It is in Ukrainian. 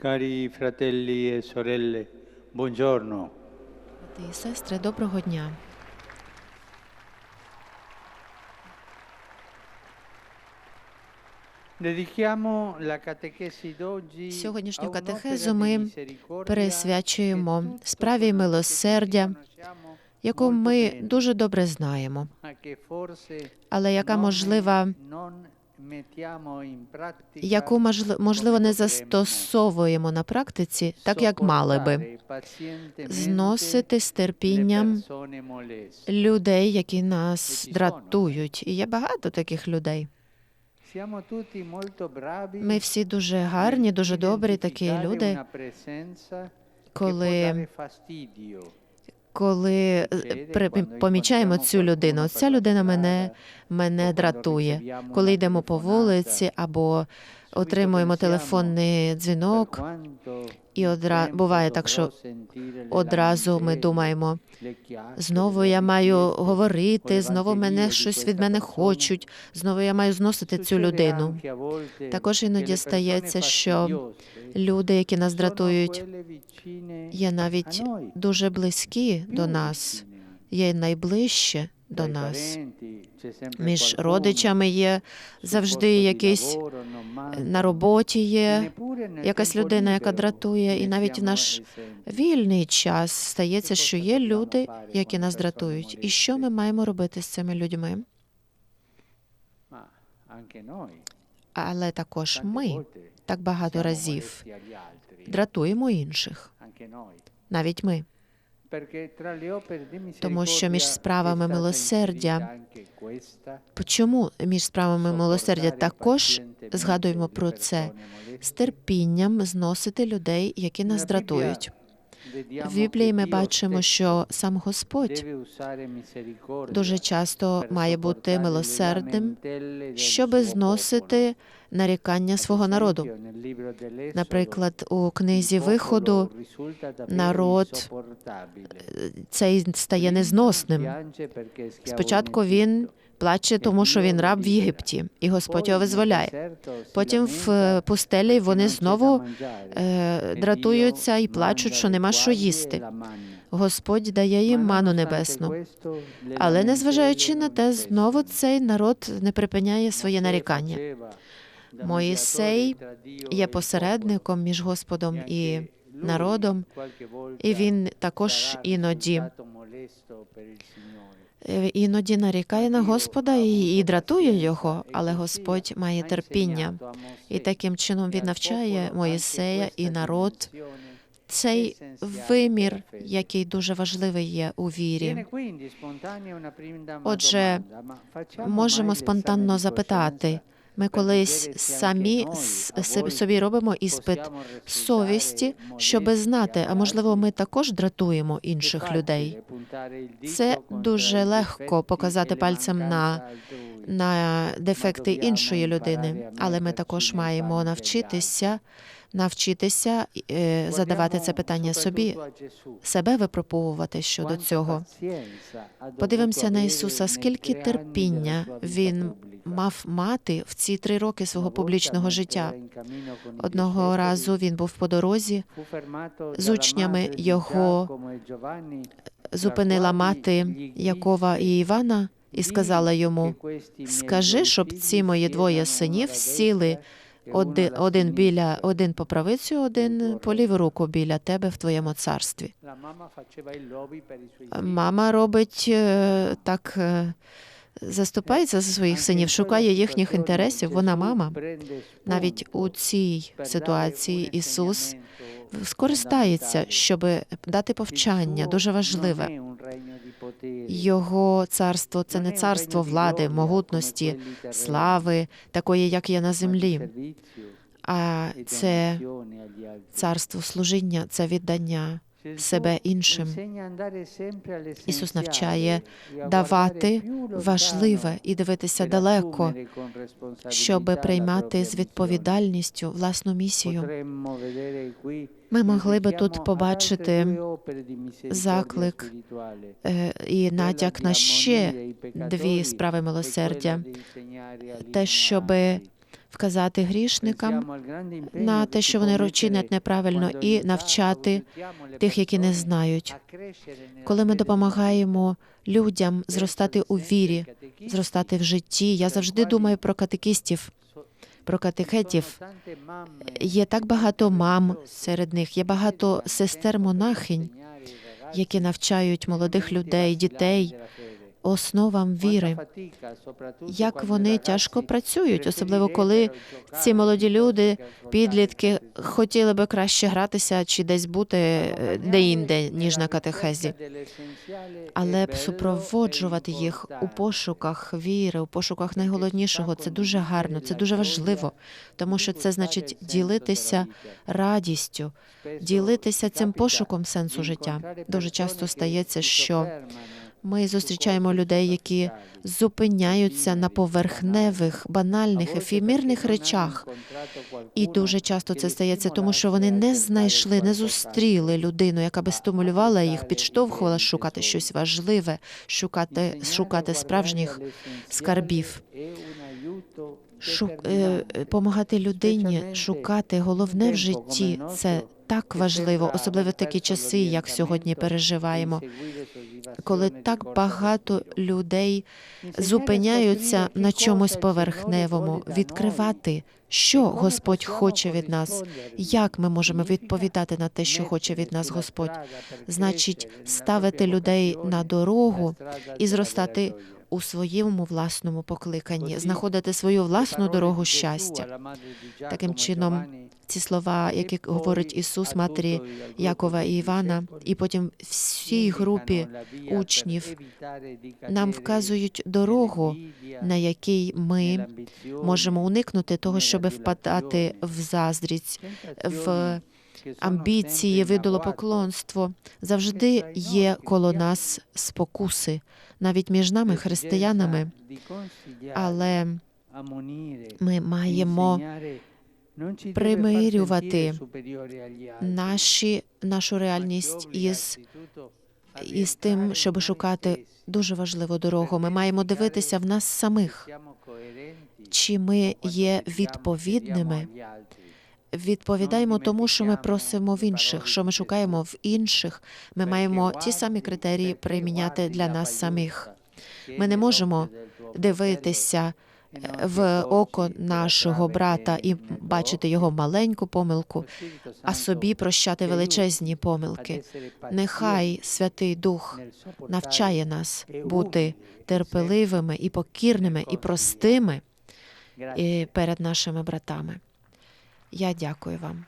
Cari fratelli e sorelle, buongiorno. Брати і сестри, доброго дня. Сьогоднішню катехезу ми tutto справі милосердя, яку ми дуже добре знаємо, але яка можлива, яку можли- можливо не застосовуємо на практиці, так як мали би, зносити з терпінням людей, які нас дратують. І є багато таких людей. Ми всі дуже гарні, дуже добрі такі люди, коли. Коли е, помічаємо цю людину. Ця людина мене, мене дратує. Коли йдемо по вулиці або отримуємо телефонний дзвінок, і одра... буває так, що одразу ми думаємо, знову я маю говорити, знову мене щось від мене хочуть, знову я маю зносити цю людину. Також іноді стається, що Люди, які нас дратують, є навіть дуже близькі до нас, є найближче до нас. Між родичами є завжди якийсь на роботі є якась людина, яка дратує, і навіть в наш вільний час стається, що є люди, які нас дратують. І що ми маємо робити з цими людьми? Але також ми так багато разів дратуємо інших, навіть ми. Тому що між справами милосердя Чому між справами милосердя також згадуємо про це з терпінням зносити людей, які нас дратують. В Біблії ми бачимо, що сам Господь дуже часто має бути милосердним, щоб зносити нарікання свого народу. Наприклад, у книзі виходу народ цей стає незносним. Спочатку він плаче, тому що він раб в Єгипті, і Господь його визволяє. Потім в е, пустелі вони знову е, дратуються і плачуть, що нема що їсти. Господь дає їм ману небесну. Але незважаючи на те, знову цей народ не припиняє своє нарікання. Моїсей є посередником між Господом і народом, і він також іноді іноді нарікає на Господа і, і дратує його, але Господь має терпіння. І таким чином він навчає Моїсея і народ цей вимір, який дуже важливий є у вірі. Отже, Можемо спонтанно запитати. Ми колись самі собі робимо іспит совісті, щоб знати, а можливо, ми також дратуємо інших людей. Це дуже легко показати пальцем на, на дефекти іншої людини, але ми також маємо навчитися, навчитися е, задавати це питання собі, себе випробовувати щодо цього. Подивимося на Ісуса, скільки терпіння він мав мати в ці три роки свого публічного життя. Одного разу він був по дорозі, з учнями його зупинила мати Якова і Івана і сказала йому: Скажи, щоб ці мої двоє синів сіли один, один біля один по правицю, один по ліву руку біля тебе в твоєму царстві. Мама робить е, так, е, заступається за своїх синів, шукає їхніх інтересів. Вона мама. Навіть у цій ситуації Ісус скористається, щоб дати повчання, дуже важливе. Його царство це не царство влади, могутності, слави, такої, як є на землі, а це царство служіння, це віддання себе іншим. Ісус навчає давати важливе і дивитися далеко, щоб приймати з відповідальністю власну місію. Ми могли би тут побачити заклик е, і натяк на ще дві справи милосердя, те, щоб вказати грішникам на те, що вони чинять неправильно, і навчати тих, які не знають. Коли ми допомагаємо людям зростати у вірі, зростати в житті, я завжди думаю про катехістів, про катехетів. Є так багато мам серед них, є багато сестер-монахинь, які навчають молодих людей, дітей основам віри. Як вони тяжко працюють, особливо коли ці молоді люди, підлітки, хотіли би краще гратися чи десь бути е, де-інде, ніж на катехезі. Але супроводжувати їх у пошуках віри, у пошуках найголовнішого, це дуже гарно, це дуже важливо, тому що це значить ділитися радістю, ділитися цим пошуком сенсу життя. Дуже часто стається, що ми зустрічаємо людей, які зупиняються на поверхневих, банальних, ефемірних речах. І дуже часто це стається, тому що вони не знайшли, не зустріли людину, яка би стимулювала їх, підштовхувала шукати щось важливе, шукати, шукати справжніх скарбів. Шук, е, помагати людині шукати головне в житті це так важливо, особливо в такі часи, як сьогодні переживаємо, коли так багато людей зупиняються на чомусь поверхневому, відкривати, що Господь хоче від нас, як ми можемо відповідати на те, що хоче від нас Господь, значить ставити людей на дорогу і зростати у своєму власному покликанні, знаходити свою власну дорогу щастя. Таким чином, ці слова, які говорить Ісус, матері Якова і Івана, і потім всій групі учнів нам вказують дорогу, на якій ми можемо уникнути того, щоб впадати в заздрість, в амбіції, в ідолопоклонство. Завжди є коло нас спокуси, навіть між нами, християнами. Але ми маємо примирювати наші, нашу реальність із, із тим, щоб шукати дуже важливу дорогу. Ми маємо дивитися в нас самих, чи ми є відповідними. Відповідаємо тому, що ми просимо в інших, що ми шукаємо в інших. Ми маємо ті самі критерії приміняти для нас самих. Ми не можемо дивитися в око нашого брата і бачити його маленьку помилку, а собі прощати величезні помилки. Нехай Святий Дух навчає нас бути терпеливими і покірними і простими перед нашими братами. Я дякую вам.